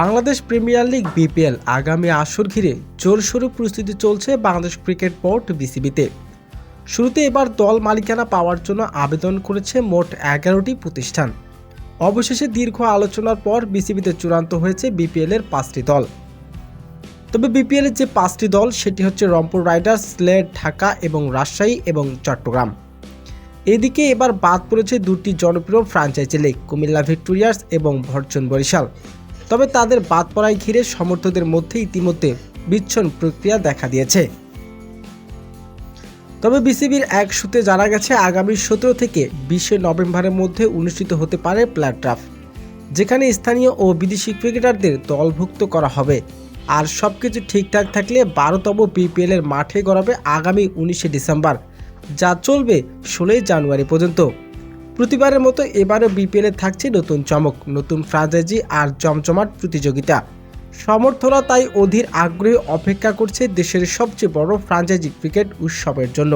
Bangladesh premier league BPL আগামী আসর ঘিরে জোরসোর প্রস্তুতি চলছে বাংলাদেশ ক্রিকেট বোর্ড বিসিবিতে। শুরুতে এবার দল মালিকানা পাওয়ার জন্য আবেদন করেছে মোট এগারোটি প্রতিষ্ঠান। অবশেষে দীর্ঘ আলোচনার পর বিসিবিতে চূড়ান্ত হয়েছে বিপিএল এর পাঁচটি দল। তবে বিপিএল এর যে পাঁচটি দল, সেটি হচ্ছে রংপুর রাইডার্স, সিলেট, ঢাকা এবং রাজশাহী এবং চট্টগ্রাম। এদিকে এবার বাদ পড়েছে দুটি জনপ্রিয় ফ্রাঞ্চাইজি লিগ, কুমিল্লা ভিক্টোরিয়ার্স এবং ভর্জন বরিশাল। তবে তাদের বাদ পড়ায় ঘিরে সমর্থকদের মধ্যে ইতিমধ্যে বিচ্ছন প্রক্রিয়া দেখা দিয়েছে। তবে বিসিবির এক সূত্রে জানা গেছে, আগামী সতেরো থেকে বিশে নভেম্বরের মধ্যে অনুষ্ঠিত হতে পারে প্লেয়ার ড্রাফট, যেখানে স্থানীয় ও বিদেশি ক্রিকেটারদের দলভুক্ত করা হবে। আর সব কিছু ঠিকঠাক থাকলে বারোতম বিপিএল এর মাঠে গড়াবে আগামী উনিশে ডিসেম্বর, যা চলবে ষোলোই জানুয়ারি পর্যন্ত। প্রতিবারের মতো এবারও বিপিএলে থাকছে নতুন চমক, নতুন ফ্রাঞ্চাইজি আর জমজমাট প্রতিযোগিতা। সমর্থকরা তাই অধীর আগ্রহে অপেক্ষা করছে দেশের সবচেয়ে বড় ফ্রাঞ্চাইজি ক্রিকেট উৎসবের জন্য।